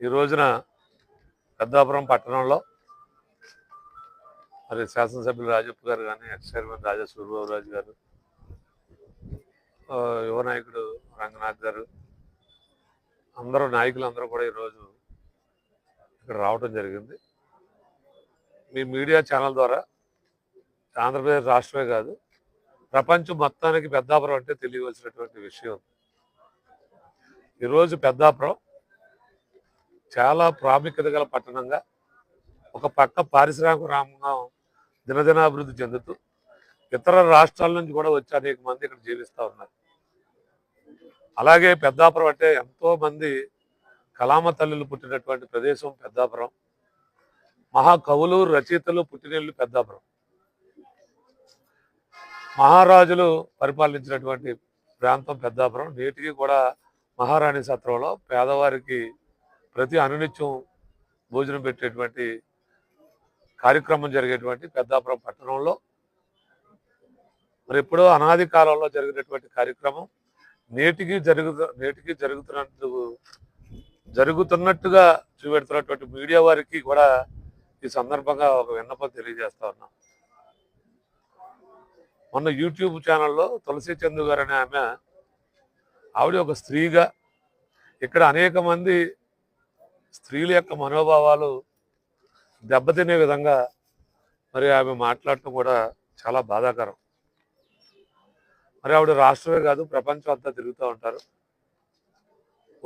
ఈ రోజున పెద్దాపురం పట్టణంలో మరి శాసనసభ్యులు రాజప్ప గారు కానీ ఎక్స్ చైర్మన్ రాజా సూర్యబాబురాజు గారు యువ నాయకుడు రంగనాథ్ గారు అందరూ నాయకులు అందరూ కూడా ఈరోజు ఇక్కడ రావటం జరిగింది. మీ మీడియా ఛానల్ ద్వారా ఆంధ్రప్రదేశ్ రాష్ట్రమే కాదు ప్రపంచం మొత్తానికి పెద్దాపురం అంటే తెలియవలసినటువంటి విషయం. ఈరోజు పెద్దాపురం చాలా ప్రాముఖ్యత గల పట్టణంగా ఒక పక్క పారిశ్రామిక రంగం దినదినాభివృద్ధి చెందుతూ ఇతర రాష్ట్రాల నుంచి కూడా వచ్చి అనేక మంది ఇక్కడ జీవిస్తూ ఉన్నారు. అలాగే పెద్దాపురం అంటే ఎంతో మంది కలామ తల్లులు పుట్టినటువంటి ప్రదేశం పెద్దాపురం. మహాకవులు రచయితలు పుట్టినీళ్ళు పెద్దాపురం. మహారాజులు పరిపాలించినటువంటి ప్రాంతం పెద్దాపురం. నేటికి కూడా మహారాణి సత్రంలో పేదవారికి ప్రతి అనునిత్యం భోజనం పెట్టేటువంటి కార్యక్రమం జరిగేటువంటి పెద్దాపురం పట్టణంలో మరి ఎప్పుడో అనాది కాలంలో జరిగినటువంటి కార్యక్రమం నేటికి జరుగు నేటికి జరుగుతున్నట్టు జరుగుతున్నట్టుగా చూపెడుతున్నటువంటి మీడియా వారికి కూడా ఈ సందర్భంగా ఒక విన్నపం తెలియజేస్తా ఉన్నాం. మొన్న యూట్యూబ్ ఛానల్లో తులసి చందు గారు అనే ఆమె ఆవిడ ఒక స్త్రీగా ఇక్కడ అనేక మంది స్త్రీల యొక్క మనోభావాలు దెబ్బతినే విధంగా మరి ఆమె మాట్లాడటం కూడా చాలా బాధాకరం. మరి ఆవిడ రాష్ట్రమే కాదు ప్రపంచం అంతా తిరుగుతూ ఉంటారు.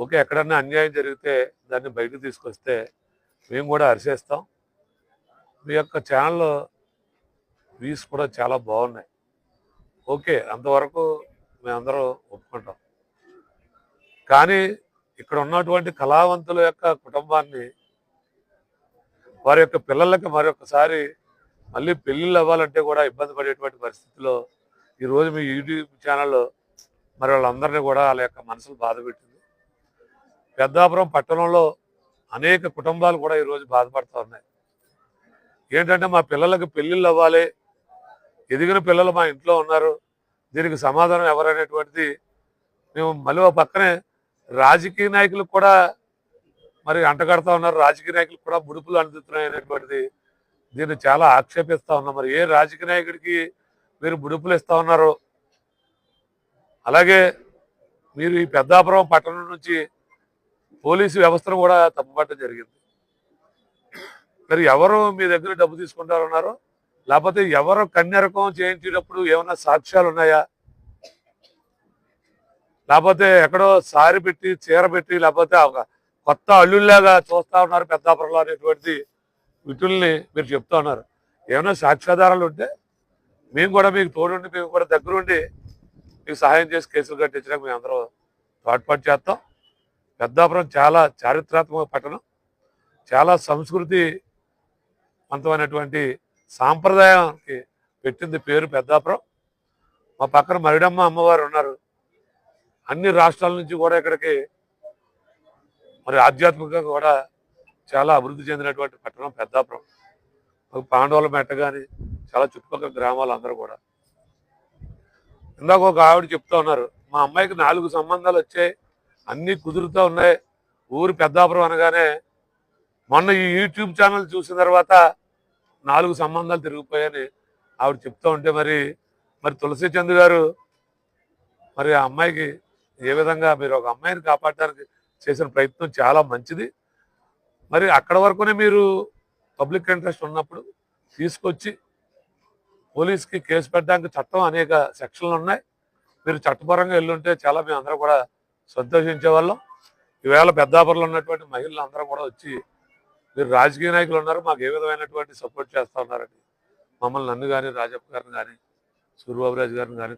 ఓకే ఎక్కడన్నా అన్యాయం జరిగితే దాన్ని బయటకు తీసుకొస్తే మేము కూడా అరిసేస్తాం. మీ యొక్క ఛానల్లో వ్యూస్ కూడా చాలా బాగున్నాయి. ఓకే అంతవరకు మేమందరం ఒప్పుకుంటాం. కానీ ఇక్కడ ఉన్నటువంటి కళావంతుల యొక్క కుటుంబాన్ని వారి యొక్క పిల్లలకి మరొకసారి మళ్ళీ పెళ్ళిళ్ళు అవ్వాలంటే కూడా ఇబ్బంది పడేటువంటి పరిస్థితిలో ఈరోజు మీ యూట్యూబ్ ఛానల్లో మరి వాళ్ళందరినీ కూడా వాళ్ళ యొక్క మనసులు బాధ పెట్టింది. పెద్దాపురం పట్టణంలో అనేక కుటుంబాలు కూడా ఈరోజు బాధపడుతూ ఉన్నాయి. ఏంటంటే మా పిల్లలకు పెళ్ళిళ్ళు అవ్వాలి ఎదిగిన పిల్లలు మా ఇంట్లో ఉన్నారు దీనికి సమాధానం ఎవరనేటువంటిది మేము మళ్ళీ ఒక పక్కనే రాజకీయ నాయకులు కూడా మరి అంటగడతా ఉన్నారు. రాజకీయ నాయకులు కూడా ముడుపులు అందుతున్నాయి అనేటువంటిది దీన్ని చాలా ఆక్షేపిస్తా ఉన్నాం. మరి ఏ రాజకీయ నాయకుడికి మీరు ముడుపులు ఇస్తా ఉన్నారు? అలాగే మీరు ఈ పెద్దాపురం పట్టణం నుంచి పోలీసు వ్యవస్థను కూడా తప్పుపట్టడం జరిగింది. మరి ఎవరు మీ దగ్గర డబ్బు తీసుకుంటారన్నారో లేకపోతే ఎవరు కన్యరకం చేయించేటప్పుడు ఏమైనా సాక్ష్యాలు ఉన్నాయా? లేకపోతే ఎక్కడో సారి పెట్టి చీర పెట్టి లేకపోతే ఒక కొత్త అల్లుల్లాగా చూస్తా ఉన్నారు పెద్దాపురంలో అనేటువంటి విటుల్ని మీరు చెప్తా ఉన్నారు. ఏమైనా సాక్ష్యాధారాలు ఉంటే మేము కూడా మీకు తోడుండి మేము కూడా దగ్గరుండి మీకు సహాయం చేసి కేసులు కట్టించడానికి మేము అందరం తోడ్పాటు చేస్తాం. పెద్దాపురం చాలా చారిత్రాత్మక పట్టణం. చాలా సంస్కృతి వంతమైనటువంటి సాంప్రదాయానికి పెట్టింది పేరు పెద్దాపురం. మా పక్కన మరిడమ్మ అమ్మవారు ఉన్నారు. అన్ని రాష్ట్రాల నుంచి కూడా ఇక్కడికి మరి ఆధ్యాత్మికంగా కూడా చాలా అభివృద్ధి చెందినటువంటి పట్టణం పెద్దాపురం. పాండవుల మెట్ట కానీ చాలా చుట్టుపక్కల గ్రామాలు అందరూ కూడా. ఇందాక ఒక ఆవిడ చెప్తా ఉన్నారు మా అమ్మాయికి నాలుగు సంబంధాలు వచ్చాయి అన్నీ కుదురుతూ ఉన్నాయి. ఊరు పెద్దాపురం అనగానే మొన్న ఈ యూట్యూబ్ ఛానల్ చూసిన తర్వాత నాలుగు సంబంధాలు తిరిగిపోయాయని ఆవిడ చెప్తూ ఉంటే మరి మరి తులసి చంద్ గారు మరి ఆ అమ్మాయికి ఏ విధంగా మీరు ఒక అమ్మాయిని కాపాడడానికి చేసిన ప్రయత్నం చాలా మంచిది. మరి అక్కడ వరకునే మీరు పబ్లిక్ ఇంట్రెస్ట్ ఉన్నప్పుడు తీసుకొచ్చి పోలీస్కి కేసు పెట్టడానికి చట్టం అనేక సెక్షన్లు ఉన్నాయి. మీరు చట్టపరంగా వెళ్ళుంటే చాలా మేము అందరూ కూడా సంతోషించే వాళ్ళం. ఈవేళ పెద్దాపురలో ఉన్నటువంటి మహిళలు అందరూ కూడా వచ్చి మీరు రాజకీయ నాయకులు ఉన్నారు మాకు ఏ విధమైనటువంటి సపోర్ట్ చేస్తూ ఉన్నారని మమ్మల్ని నన్ను కానీ రాజప్ప గారిని కానీ సూర్యబాబురాజు గారిని కానీ